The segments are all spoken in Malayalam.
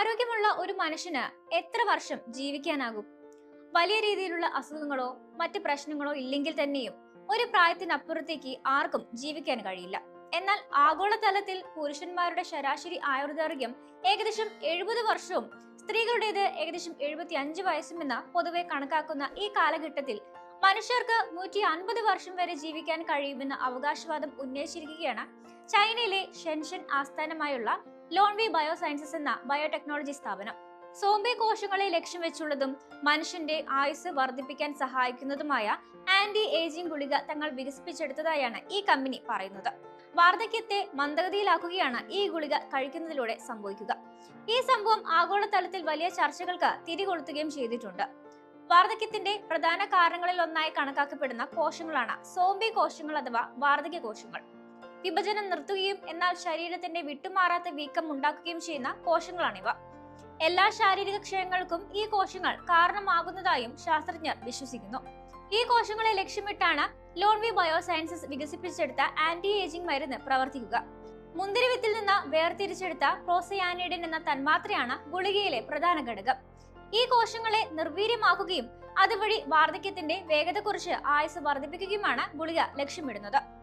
ആരോഗ്യമുള്ള ഒരു മനുഷ്യന് എത്ര വർഷം ജീവിക്കാനാകും? വലിയ രീതിയിലുള്ള അസുഖങ്ങളോ മറ്റ് പ്രശ്നങ്ങളോ ഇല്ലെങ്കിൽ തന്നെയും ഒരു പ്രായത്തിനപ്പുറത്തേക്ക് ആർക്കും ജീവിക്കാൻ കഴിയില്ല. എന്നാൽ ആഗോളതലത്തിൽ പുരുഷന്മാരുടെ ശരാശരി ആയുർദൈർഘ്യം ഏകദേശം എഴുപത് വർഷവും സ്ത്രീകളുടേത് ഏകദേശം എഴുപത്തി അഞ്ച് വയസ്സുമെന്ന് പൊതുവെ കണക്കാക്കുന്ന ഈ കാലഘട്ടത്തിൽ മനുഷ്യർക്ക് നൂറ്റി അൻപത് വർഷം വരെ ജീവിക്കാൻ കഴിയുമെന്ന അവകാശവാദം ഉന്നയിച്ചിരിക്കുകയാണ് ചൈനയിലെ ഷെൻഷൻ ആസ്ഥാനമായുള്ള ലോൺവി ബയോസയൻസസ് എന്ന ബയോടെക്നോളജി സ്ഥാപനം. സോംബി കോശങ്ങളെ ലക്ഷ്യം വെച്ചുള്ളതും മനുഷ്യന്റെ ആയുസ് വർദ്ധിപ്പിക്കാൻ സഹായിക്കുന്നതുമായ ആന്റി ഏജിംഗ് ഗുളിക തങ്ങൾ വികസിപ്പിച്ചെടുത്തതായാണ് ഈ കമ്പനി പറയുന്നത്. വാർദ്ധക്യത്തെ മന്ദഗതിയിലാക്കുകയാണ് ഈ ഗുളിക കഴിക്കുന്നതിലൂടെ സംഭവിക്കുക. ഈ സംഭവം ആഗോളതലത്തിൽ വലിയ ചർച്ചകൾക്ക് തിരികൊളുത്തുകയും ചെയ്തിട്ടുണ്ട്. വാർദ്ധക്യത്തിന്റെ പ്രധാന കാരണങ്ങളിൽ ഒന്നായി കണക്കാക്കപ്പെടുന്ന കോശങ്ങളാണ് സോംബി കോശങ്ങൾ അഥവാ വാർദ്ധക്യ കോശങ്ങൾ. വിഭജനം നിർത്തുകയും എന്നാൽ ശരീരത്തിന്റെ വിട്ടുമാറാത്ത വീക്കം ഉണ്ടാക്കുകയും ചെയ്യുന്ന കോശങ്ങളാണിവ. എല്ലാ ശാരീരിക ക്ഷയങ്ങൾക്കും ഈ കോശങ്ങൾ കാരണമാകുന്നതായും ശാസ്ത്രജ്ഞർ വിശ്വസിക്കുന്നു. ഈ കോശങ്ങളെ ലക്ഷ്യമിട്ടാണ് ലോൺവി ബയോസയൻസസ് വികസിപ്പിച്ചെടുത്ത ആന്റി ഏജിംഗ് മരുന്ന് പ്രവർത്തിക്കുക. മുന്തിരിവിത്തിൽ നിന്ന് വേർതിരിച്ചെടുത്ത പ്രോസയാനിഡിൻ എന്ന തന്മാത്രയാണ് ഗുളികയിലെ പ്രധാന ഘടകം. ഈ കോശങ്ങളെ നിർവീര്യമാക്കുകയും അതുവഴി വാർദ്ധക്യത്തിന്റെ വേഗത കുറിച്ച് ആയുസ് വർദ്ധിപ്പിക്കുകയുമാണ് ഗുളിക ലക്ഷ്യമിടുന്നത്.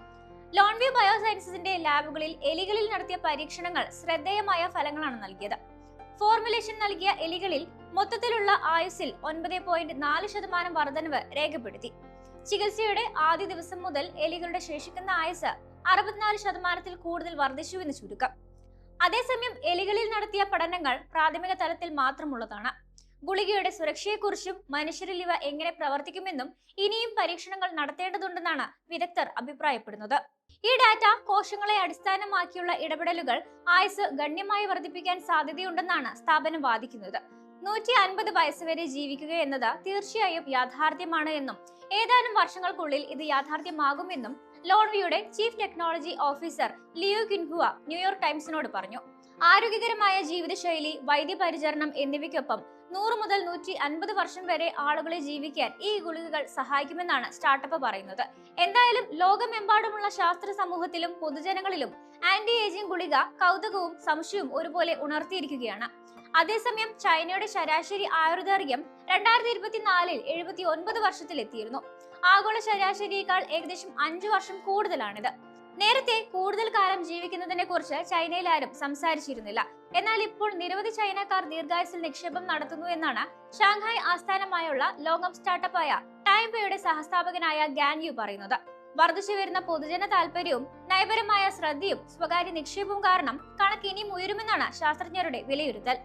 ലോൺവി ബയോസയൻസസിന്റെ ലാബുകളിൽ എലികളിൽ നടത്തിയ പരീക്ഷണങ്ങൾ ശ്രദ്ധേയമായ ഫലങ്ങളാണ് നൽകിയത്. ഫോർമുലേഷൻ നൽകിയ എലികളിൽ മൊത്തത്തിലുള്ള ആയുസ്സിൽ ഒൻപത് പോയിന്റ് നാല് ശതമാനം വർധനവ് രേഖപ്പെടുത്തി. ചികിത്സയുടെ ആദ്യ ദിവസം മുതൽ എലികളുടെ ശേഷിക്കുന്ന ആയുസ് അറുപത്തിനാല് ശതമാനത്തിൽ കൂടുതൽ വർദ്ധിച്ചു എന്ന് ചുരുക്കം. അതേസമയം എലികളിൽ നടത്തിയ പഠനങ്ങൾ പ്രാഥമിക തലത്തിൽ മാത്രമുള്ളതാണ്. ഗുളികയുടെ സുരക്ഷയെക്കുറിച്ചും മനുഷ്യരിൽ ഇവ എങ്ങനെ പ്രവർത്തിക്കുമെന്നും ഇനിയും പരീക്ഷണങ്ങൾ നടത്തേണ്ടതുണ്ടെന്നാണ് വിദഗ്ധർ അഭിപ്രായപ്പെടുന്നത്. ഈ ഡാറ്റ കോശങ്ങളെ അടിസ്ഥാനമാക്കിയുള്ള ഇടപെടലുകൾ ആയുസ് ഗണ്യമായി വർദ്ധിപ്പിക്കാൻ സാധ്യതയുണ്ടെന്നാണ് സ്ഥാപനം വാദിക്കുന്നത്. നൂറ്റി അൻപത് വയസ്സുവരെ ജീവിക്കുക എന്നത് തീർച്ചയായും യാഥാർത്ഥ്യമാണ് എന്നും ഏതാനും വർഷങ്ങൾക്കുള്ളിൽ ഇത് യാഥാർത്ഥ്യമാകുമെന്നും ലോൺവിയുടെ chief technology officer Leo കിൻഹുവ New York ടൈംസിനോട് പറഞ്ഞു. ആരോഗ്യകരമായ ജീവിതശൈലി വൈദ്യപരിചരണം എന്നിവയ്ക്കൊപ്പം നൂറ് മുതൽ നൂറ്റി അൻപത് വർഷം വരെ ആളുകളെ ജീവിക്കാൻ ഈ ഗുളികകൾ സഹായിക്കുമെന്നാണ് സ്റ്റാർട്ടപ്പ് പറയുന്നത്. എന്തായാലും ലോകമെമ്പാടുമുള്ള ശാസ്ത്ര സമൂഹത്തിലും പൊതുജനങ്ങളിലും ആന്റി ഏജിംഗ് ഗുളിക കൗതുകവും സംശയവും ഒരുപോലെ ഉണർത്തിയിരിക്കുകയാണ്. അതേസമയം ചൈനയുടെ ശരാശരി ആയുർദൈർഘ്യം രണ്ടായിരത്തി ഇരുപത്തിനാലിൽ എഴുപത്തി ഒൻപത് വർഷത്തിലെത്തിയിരുന്നു. ആഗോള ശരാശരിയേക്കാൾ ഏകദേശം അഞ്ചു വർഷം കൂടുതലാണിത്. നേരത്തെ കൂടുതൽ കുറിച്ച് ചൈനയിൽ ആരും സംസാരിച്ചിരുന്നില്ല. എന്നാൽ ഇപ്പോൾ നിരവധി ചൈനക്കാർ ദീർഘായുസിൽ നിക്ഷേപം നടത്തുന്നു എന്നാണ് ഷാങ്ഹായ് ആസ്ഥാനമായുള്ള ലോകം സ്റ്റാർട്ടപ്പായ ടൈംബയുടെ സഹസ്ഥാപകനായ ഗാൻ യു പറയുന്നത്. വർദ്ധിച്ചു വരുന്ന പൊതുജന താല്പര്യവും നയപരമായ ശ്രദ്ധയും സ്വകാര്യ നിക്ഷേപവും കാരണം കണക്ക് ഇനിയും ഉയരുമെന്നാണ് ശാസ്ത്രജ്ഞരുടെ വിലയിരുത്തൽ.